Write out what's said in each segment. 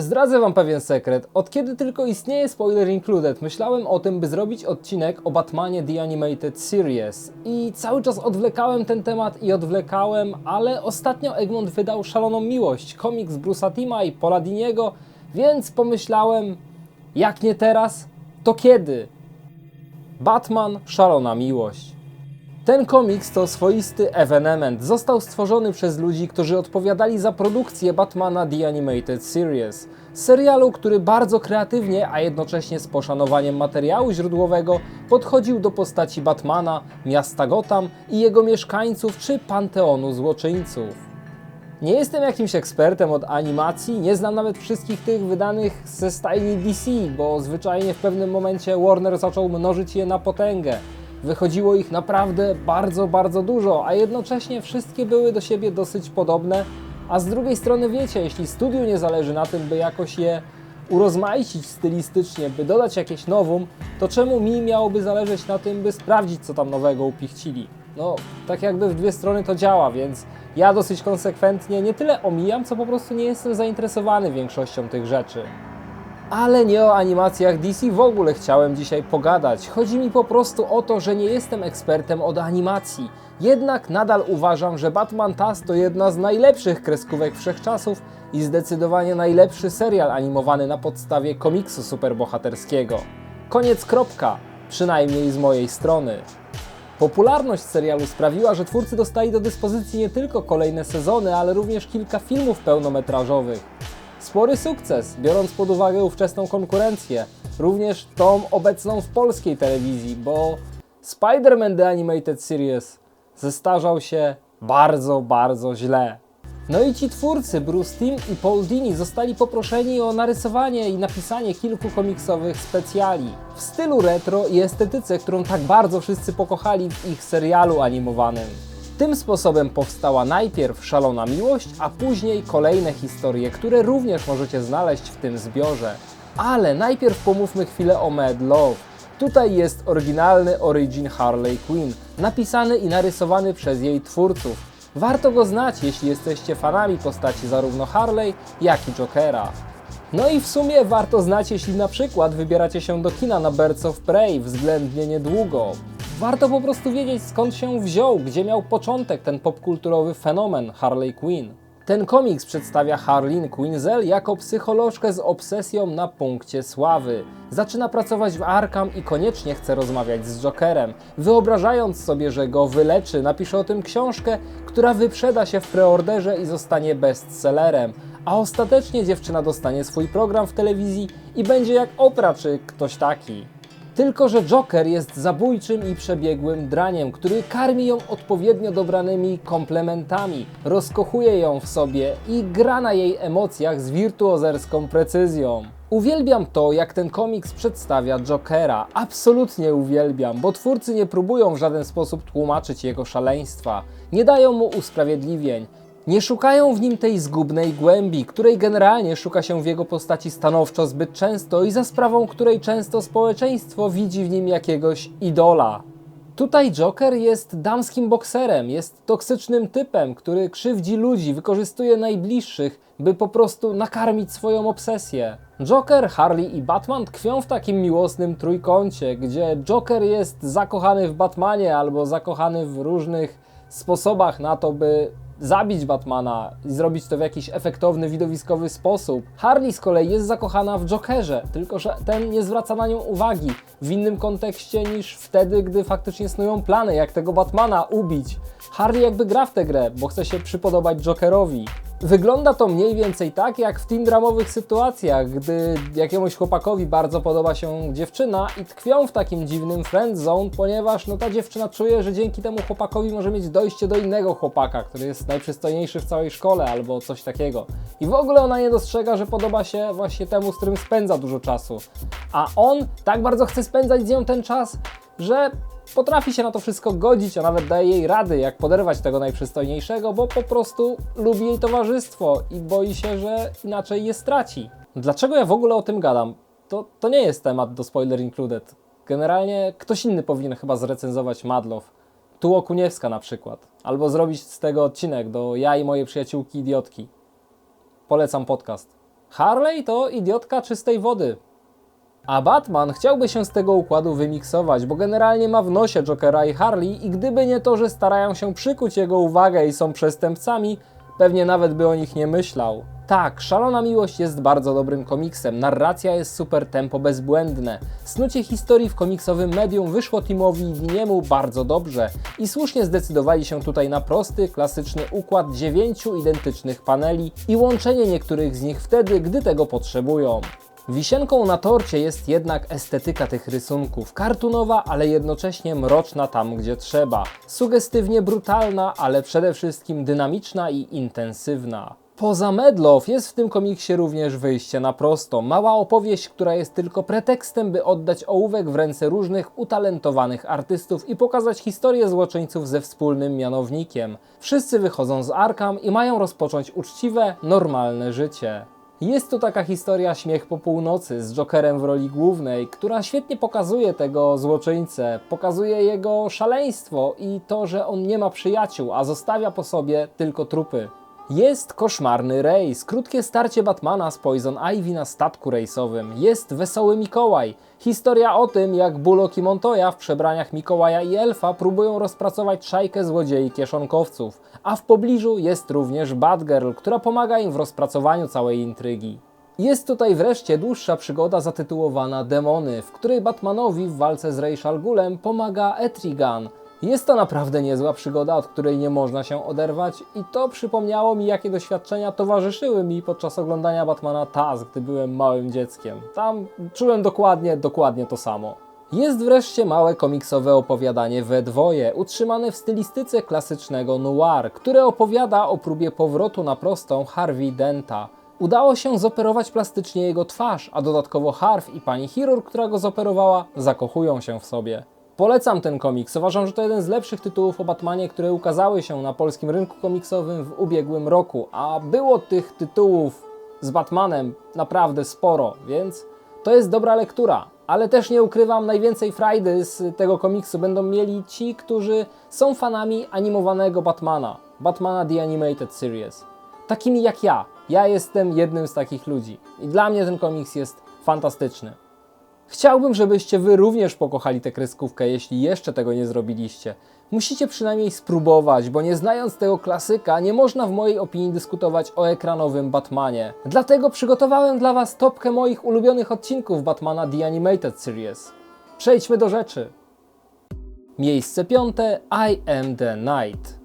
Zdradzę wam pewien sekret. Od kiedy tylko istnieje Spoiler Included, myślałem o tym, by zrobić odcinek o Batmanie The Animated Series. I cały czas odwlekałem ten temat i odwlekałem, ale ostatnio Egmont wydał Szaloną Miłość, komiks Bruce'a Tima i Paula Diniego, więc pomyślałem, jak nie teraz, to kiedy? Batman Szalona Miłość. Ten komiks to swoisty ewenement. Został stworzony przez ludzi, którzy odpowiadali za produkcję Batmana The Animated Series. Serialu, który bardzo kreatywnie, a jednocześnie z poszanowaniem materiału źródłowego podchodził do postaci Batmana, miasta Gotham i jego mieszkańców czy panteonu złoczyńców. Nie jestem jakimś ekspertem od animacji, nie znam nawet wszystkich tych wydanych ze stajni DC, bo zwyczajnie w pewnym momencie Warner zaczął mnożyć je na potęgę. Wychodziło ich naprawdę bardzo, bardzo dużo, a jednocześnie wszystkie były do siebie dosyć podobne. A z drugiej strony wiecie, jeśli studiu nie zależy na tym, by jakoś je urozmaicić stylistycznie, by dodać jakieś nowum, to czemu mi miałoby zależeć na tym, by sprawdzić, co tam nowego upichcili? No, tak jakby w dwie strony to działa, więc ja dosyć konsekwentnie nie tyle omijam, co po prostu nie jestem zainteresowany większością tych rzeczy. Ale nie o animacjach DC w ogóle chciałem dzisiaj pogadać. Chodzi mi po prostu o to, że nie jestem ekspertem od animacji. Jednak nadal uważam, że Batman TAS to jedna z najlepszych kreskówek wszechczasów i zdecydowanie najlepszy serial animowany na podstawie komiksu superbohaterskiego. Koniec kropka, przynajmniej z mojej strony. Popularność serialu sprawiła, że twórcy dostali do dyspozycji nie tylko kolejne sezony, ale również kilka filmów pełnometrażowych. Spory sukces, biorąc pod uwagę ówczesną konkurencję, również tą obecną w polskiej telewizji, bo Spider-Man The Animated Series zestarzał się bardzo, bardzo źle. No i ci twórcy, Bruce Timm i Paul Dini, zostali poproszeni o narysowanie i napisanie kilku komiksowych specjali w stylu retro i estetyce, którą tak bardzo wszyscy pokochali w ich serialu animowanym. Tym sposobem powstała najpierw Szalona Miłość, a później kolejne historie, które również możecie znaleźć w tym zbiorze. Ale najpierw pomówmy chwilę o Mad Love. Tutaj jest oryginalny origin Harley Quinn, napisany i narysowany przez jej twórców. Warto go znać, jeśli jesteście fanami postaci zarówno Harley, jak i Jokera. No i w sumie warto znać, jeśli na przykład wybieracie się do kina na Birds of Prey względnie niedługo. Warto po prostu wiedzieć skąd się wziął, gdzie miał początek ten popkulturowy fenomen Harley Quinn. Ten komiks przedstawia Harleen Quinzel jako psycholożkę z obsesją na punkcie sławy. Zaczyna pracować w Arkham i koniecznie chce rozmawiać z Jokerem. Wyobrażając sobie, że go wyleczy, napisze o tym książkę, która wyprzeda się w preorderze i zostanie bestsellerem. A ostatecznie dziewczyna dostanie swój program w telewizji i będzie jak Oprah czy ktoś taki. Tylko, że Joker jest zabójczym i przebiegłym draniem, który karmi ją odpowiednio dobranymi komplementami, rozkochuje ją w sobie i gra na jej emocjach z wirtuozerską precyzją. Uwielbiam to, jak ten komiks przedstawia Jokera. Absolutnie uwielbiam, bo twórcy nie próbują w żaden sposób tłumaczyć jego szaleństwa, nie dają mu usprawiedliwień. Nie szukają w nim tej zgubnej głębi, której generalnie szuka się w jego postaci stanowczo zbyt często i za sprawą której często społeczeństwo widzi w nim jakiegoś idola. Tutaj Joker jest damskim bokserem, jest toksycznym typem, który krzywdzi ludzi, wykorzystuje najbliższych, by po prostu nakarmić swoją obsesję. Joker, Harley i Batman tkwią w takim miłosnym trójkącie, gdzie Joker jest zakochany w Batmanie albo zakochany w różnych sposobach na to, by zabić Batmana i zrobić to w jakiś efektowny, widowiskowy sposób. Harley z kolei jest zakochana w Jokerze, tylko że ten nie zwraca na nią uwagi w innym kontekście niż wtedy, gdy faktycznie snują plany, jak tego Batmana ubić. Harley jakby gra w tę grę, bo chce się przypodobać Jokerowi. Wygląda to mniej więcej tak, jak w teen dramowych sytuacjach, gdy jakiemuś chłopakowi bardzo podoba się dziewczyna i tkwią w takim dziwnym friend zone, ponieważ no ta dziewczyna czuje, że dzięki temu chłopakowi może mieć dojście do innego chłopaka, który jest najprzystojniejszy w całej szkole albo coś takiego. I w ogóle ona nie dostrzega, że podoba się właśnie temu, z którym spędza dużo czasu. A on tak bardzo chce spędzać z nią ten czas, że potrafi się na to wszystko godzić, a nawet daje jej rady, jak poderwać tego najprzystojniejszego, bo po prostu lubi jej towarzystwo i boi się, że inaczej je straci. Dlaczego ja w ogóle o tym gadam? To, to nie jest temat do spoiler included. Generalnie ktoś inny powinien chyba zrecenzować Madlow. Tu Okuniewska na przykład. Albo zrobić z tego odcinek do ja i moje przyjaciółki idiotki. Polecam podcast. Harley to idiotka czystej wody. A Batman chciałby się z tego układu wymiksować, bo generalnie ma w nosie Jokera i Harley i gdyby nie to, że starają się przykuć jego uwagę i są przestępcami, pewnie nawet by o nich nie myślał. Tak, Szalona Miłość jest bardzo dobrym komiksem, narracja jest super tempo bezbłędne. Snucie historii w komiksowym medium wyszło Timowi Winiemu bardzo dobrze i słusznie zdecydowali się tutaj na prosty, klasyczny układ dziewięciu identycznych paneli i łączenie niektórych z nich wtedy, gdy tego potrzebują. Wisienką na torcie jest jednak estetyka tych rysunków. Kartunowa, ale jednocześnie mroczna tam, gdzie trzeba. Sugestywnie brutalna, ale przede wszystkim dynamiczna i intensywna. Poza Medlow jest w tym komiksie również wyjście na prosto. Mała opowieść, która jest tylko pretekstem, by oddać ołówek w ręce różnych utalentowanych artystów i pokazać historię złoczyńców ze wspólnym mianownikiem. Wszyscy wychodzą z Arkham i mają rozpocząć uczciwe, normalne życie. Jest to taka historia Śmiech po północy z Jokerem w roli głównej, która świetnie pokazuje tego złoczyńcę, pokazuje jego szaleństwo i to, że on nie ma przyjaciół, a zostawia po sobie tylko trupy. Jest koszmarny rejs, krótkie starcie Batmana z Poison Ivy na statku rejsowym. Jest wesoły Mikołaj. Historia o tym, jak Bullock i Montoya w przebraniach Mikołaja i Elfa próbują rozpracować szajkę złodziei kieszonkowców. A w pobliżu jest również Batgirl, która pomaga im w rozpracowaniu całej intrygi. Jest tutaj wreszcie dłuższa przygoda zatytułowana Demony, w której Batmanowi w walce z Ra's al Ghulem pomaga Etrigan. Jest to naprawdę niezła przygoda, od której nie można się oderwać i to przypomniało mi, jakie doświadczenia towarzyszyły mi podczas oglądania Batmana Taz, gdy byłem małym dzieckiem. Tam czułem dokładnie, dokładnie to samo. Jest wreszcie małe komiksowe opowiadanie we dwoje, utrzymane w stylistyce klasycznego noir, które opowiada o próbie powrotu na prostą Harvey Denta. Udało się zoperować plastycznie jego twarz, a dodatkowo Harv i pani chirurg, która go zoperowała, zakochują się w sobie. Polecam ten komiks. Uważam, że to jeden z lepszych tytułów o Batmanie, które ukazały się na polskim rynku komiksowym w ubiegłym roku, a było tych tytułów z Batmanem naprawdę sporo, więc to jest dobra lektura. Ale też nie ukrywam, najwięcej frajdy z tego komiksu będą mieli ci, którzy są fanami animowanego Batmana, Batmana The Animated Series. Takimi jak ja. Ja jestem jednym z takich ludzi. I dla mnie ten komiks jest fantastyczny. Chciałbym, żebyście wy również pokochali tę kreskówkę, jeśli jeszcze tego nie zrobiliście. Musicie przynajmniej spróbować, bo nie znając tego klasyka, nie można w mojej opinii dyskutować o ekranowym Batmanie. Dlatego przygotowałem dla was topkę moich ulubionych odcinków Batmana The Animated Series. Przejdźmy do rzeczy. Miejsce piąte I Am The Night.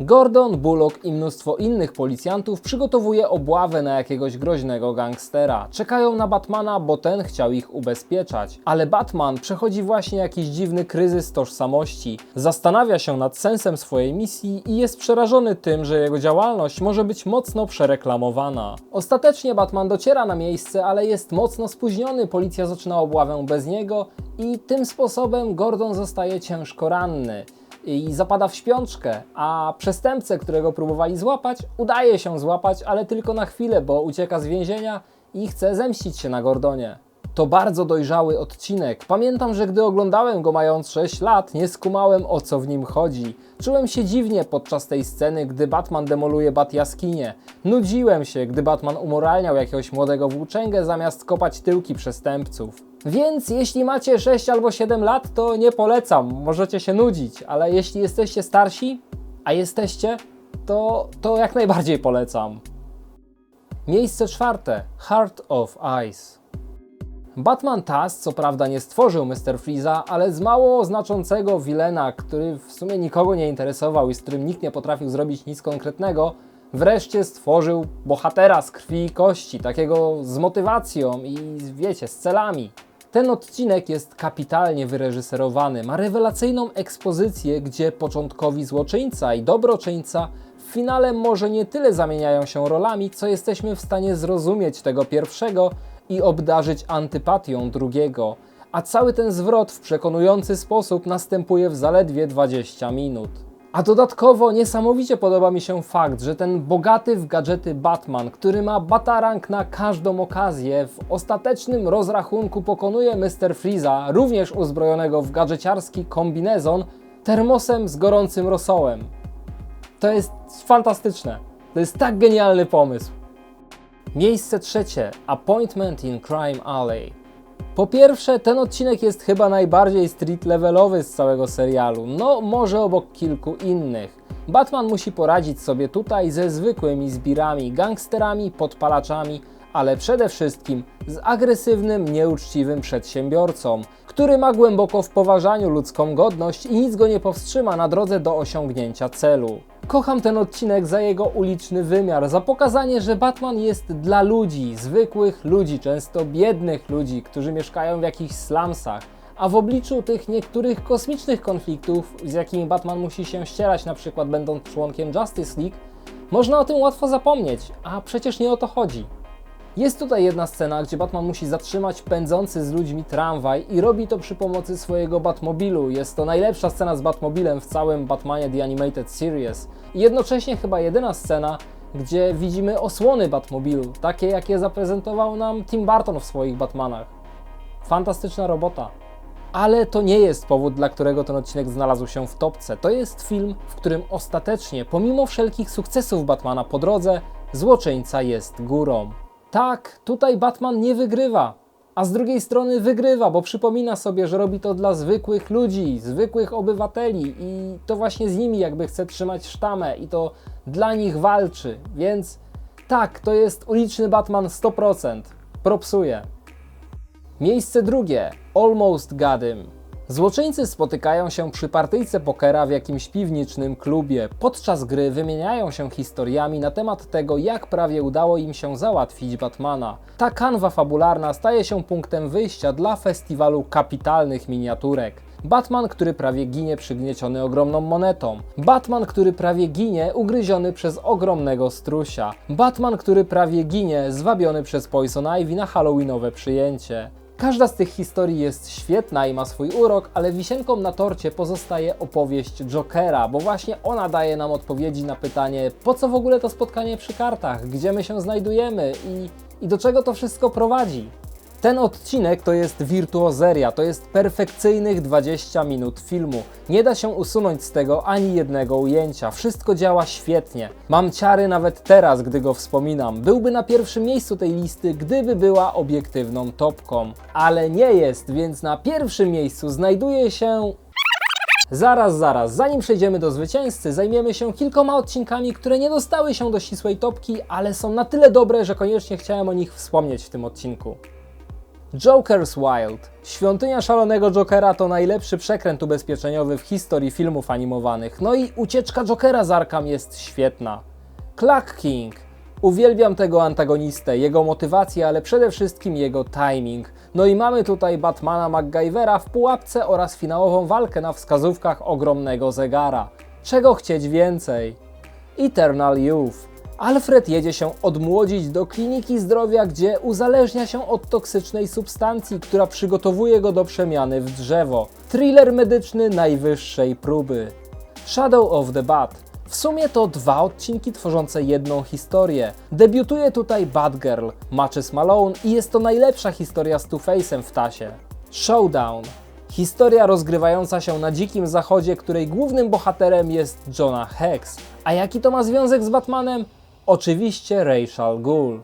Gordon, Bullock i mnóstwo innych policjantów przygotowuje obławę na jakiegoś groźnego gangstera. Czekają na Batmana, bo ten chciał ich ubezpieczać. Ale Batman przechodzi właśnie jakiś dziwny kryzys tożsamości. Zastanawia się nad sensem swojej misji i jest przerażony tym, że jego działalność może być mocno przereklamowana. Ostatecznie Batman dociera na miejsce, ale jest mocno spóźniony. Policja zaczyna obławę bez niego i tym sposobem Gordon zostaje ciężko ranny i zapada w śpiączkę, a przestępcę, którego próbowali złapać, udaje się złapać, ale tylko na chwilę, bo ucieka z więzienia i chce zemścić się na Gordonie. To bardzo dojrzały odcinek. Pamiętam, że gdy oglądałem go mając 6 lat, nie skumałem o co w nim chodzi. Czułem się dziwnie podczas tej sceny, gdy Batman demoluje Bat jaskinię. Nudziłem się, gdy Batman umoralniał jakiegoś młodego włóczęgę zamiast kopać tyłki przestępców. Więc jeśli macie 6 albo 7 lat, to nie polecam, możecie się nudzić, ale jeśli jesteście starsi, a jesteście, to, to jak najbardziej polecam. Miejsce czwarte: Heart of Ice. Batman Taz co prawda nie stworzył Mr. Freeza, ale z mało znaczącego wilena, który w sumie nikogo nie interesował i z którym nikt nie potrafił zrobić nic konkretnego, wreszcie stworzył bohatera z krwi i kości, takiego z motywacją i wiecie, z celami. Ten odcinek jest kapitalnie wyreżyserowany, ma rewelacyjną ekspozycję, gdzie początkowi złoczyńca i dobroczyńca w finale może nie tyle zamieniają się rolami, co jesteśmy w stanie zrozumieć tego pierwszego i obdarzyć antypatią drugiego, a cały ten zwrot w przekonujący sposób następuje w zaledwie 20 minut. A dodatkowo niesamowicie podoba mi się fakt, że ten bogaty w gadżety Batman, który ma batarang na każdą okazję, w ostatecznym rozrachunku pokonuje Mr. Freeza, również uzbrojonego w gadżeciarski kombinezon, termosem z gorącym rosołem. To jest fantastyczne. To jest tak genialny pomysł. Miejsce trzecie Appointment in Crime Alley. Po pierwsze, ten odcinek jest chyba najbardziej street levelowy z całego serialu, no może obok kilku innych. Batman musi poradzić sobie tutaj ze zwykłymi zbirami, gangsterami, podpalaczami, ale przede wszystkim z agresywnym, nieuczciwym przedsiębiorcą, który ma głęboko w poważaniu ludzką godność i nic go nie powstrzyma na drodze do osiągnięcia celu. Kocham ten odcinek za jego uliczny wymiar, za pokazanie, że Batman jest dla ludzi, zwykłych ludzi, często biednych ludzi, którzy mieszkają w jakichś slumsach. A w obliczu tych niektórych kosmicznych konfliktów, z jakimi Batman musi się ścierać, na przykład będąc członkiem Justice League, można o tym łatwo zapomnieć, a przecież nie o to chodzi. Jest tutaj jedna scena, gdzie Batman musi zatrzymać pędzący z ludźmi tramwaj i robi to przy pomocy swojego Batmobilu. Jest to najlepsza scena z Batmobilem w całym Batmanie The Animated Series. I jednocześnie chyba jedyna scena, gdzie widzimy osłony Batmobilu, takie jakie zaprezentował nam Tim Burton w swoich Batmanach. Fantastyczna robota. Ale to nie jest powód, dla którego ten odcinek znalazł się w topce. To jest film, w którym ostatecznie, pomimo wszelkich sukcesów Batmana po drodze, złoczyńca jest górą. Tak, tutaj Batman nie wygrywa, a z drugiej strony wygrywa, bo przypomina sobie, że robi to dla zwykłych ludzi, zwykłych obywateli i to właśnie z nimi jakby chce trzymać sztamę i to dla nich walczy. Więc tak, to jest uliczny Batman 100%. Propsuje. Miejsce drugie. Almost Him. Złoczyńcy spotykają się przy partyjce pokera w jakimś piwniczym klubie. Podczas gry wymieniają się historiami na temat tego, jak prawie udało im się załatwić Batmana. Ta kanwa fabularna staje się punktem wyjścia dla festiwalu kapitalnych miniaturek. Batman, który prawie ginie przygnieciony ogromną monetą. Batman, który prawie ginie ugryziony przez ogromnego strusia. Batman, który prawie ginie zwabiony przez Poison Ivy na halloweenowe przyjęcie. Każda z tych historii jest świetna i ma swój urok, ale wisienką na torcie pozostaje opowieść Jokera, bo właśnie ona daje nam odpowiedzi na pytanie, po co w ogóle to spotkanie przy kartach, gdzie my się znajdujemy i, i do czego to wszystko prowadzi. Ten odcinek to jest wirtuozeria, to jest perfekcyjnych 20 minut filmu. Nie da się usunąć z tego ani jednego ujęcia. Wszystko działa świetnie. Mam ciary nawet teraz, gdy go wspominam. Byłby na pierwszym miejscu tej listy, gdyby była obiektywną topką. Ale nie jest, więc na pierwszym miejscu znajduje się Zaraz, zaraz, zanim przejdziemy do zwycięzcy, zajmiemy się kilkoma odcinkami, które nie dostały się do ścisłej topki, ale są na tyle dobre, że koniecznie chciałem o nich wspomnieć w tym odcinku. Joker's Wild. Świątynia szalonego Jokera to najlepszy przekręt ubezpieczeniowy w historii filmów animowanych. No i ucieczka Jokera z Arkham jest świetna. Clock King. Uwielbiam tego antagonistę, jego motywację, ale przede wszystkim jego timing. No i mamy tutaj Batmana MacGyvera w pułapce oraz finałową walkę na wskazówkach ogromnego zegara. Czego chcieć więcej? Eternal Youth. Alfred jedzie się odmłodzić do kliniki zdrowia, gdzie uzależnia się od toksycznej substancji, która przygotowuje go do przemiany w drzewo. Thriller medyczny najwyższej próby. Shadow of the Bat. W sumie to dwa odcinki tworzące jedną historię. Debiutuje tutaj Batgirl, Matches Malone i jest to najlepsza historia z Two-Face'em w tasie. Showdown. Historia rozgrywająca się na dzikim zachodzie, której głównym bohaterem jest Jonah Hex. A jaki to ma związek z Batmanem? Oczywiście Rachel Gould.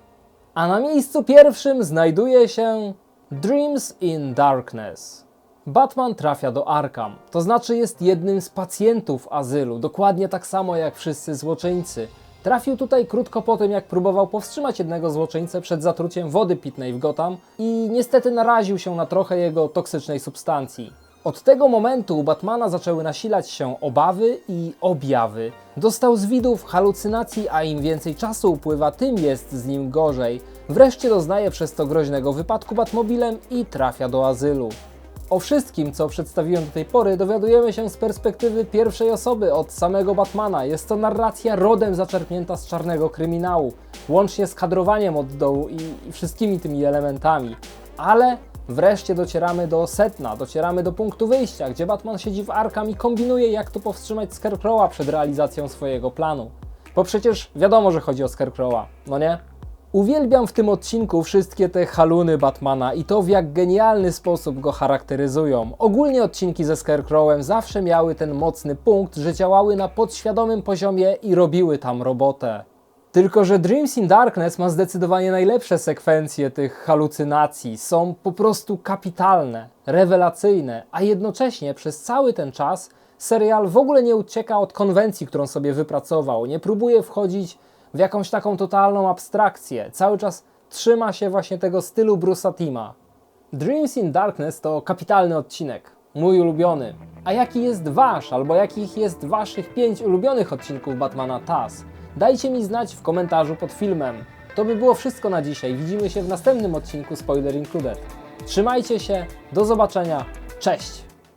A na miejscu pierwszym znajduje się Dreams in Darkness. Batman trafia do Arkham, to znaczy jest jednym z pacjentów azylu, dokładnie tak samo jak wszyscy złoczyńcy. Trafił tutaj krótko po tym, jak próbował powstrzymać jednego złoczyńcę przed zatruciem wody pitnej w Gotham i niestety naraził się na trochę jego toksycznej substancji. Od tego momentu u Batmana zaczęły nasilać się obawy i objawy. Dostał z widów halucynacji, a im więcej czasu upływa, tym jest z nim gorzej. Wreszcie doznaje przez to groźnego wypadku Batmobilem i trafia do azylu. O wszystkim, co przedstawiłem do tej pory, dowiadujemy się z perspektywy pierwszej osoby od samego Batmana. Jest to narracja rodem zaczerpnięta z czarnego kryminału, łącznie z kadrowaniem od dołu i, i wszystkimi tymi elementami. Ale wreszcie docieramy do setna, docieramy do punktu wyjścia, gdzie Batman siedzi w Arkham i kombinuje, jak tu powstrzymać Scarecrowa przed realizacją swojego planu. Bo przecież wiadomo, że chodzi o Scarecrowa, no nie? Uwielbiam w tym odcinku wszystkie te haluny Batmana i to w jak genialny sposób go charakteryzują. Ogólnie odcinki ze Scarecrowem zawsze miały ten mocny punkt, że działały na podświadomym poziomie i robiły tam robotę. Tylko, że Dreams in Darkness ma zdecydowanie najlepsze sekwencje tych halucynacji. Są po prostu kapitalne, rewelacyjne, a jednocześnie przez cały ten czas serial w ogóle nie ucieka od konwencji, którą sobie wypracował. Nie próbuje wchodzić w jakąś taką totalną abstrakcję. Cały czas trzyma się właśnie tego stylu Bruce'a Tima. Dreams in Darkness to kapitalny odcinek, mój ulubiony. A jaki jest wasz, albo jakich jest waszych pięć ulubionych odcinków Batmana TAS? Dajcie mi znać w komentarzu pod filmem. To by było wszystko na dzisiaj. Widzimy się w następnym odcinku Spoiler Included. Trzymajcie się, do zobaczenia, cześć!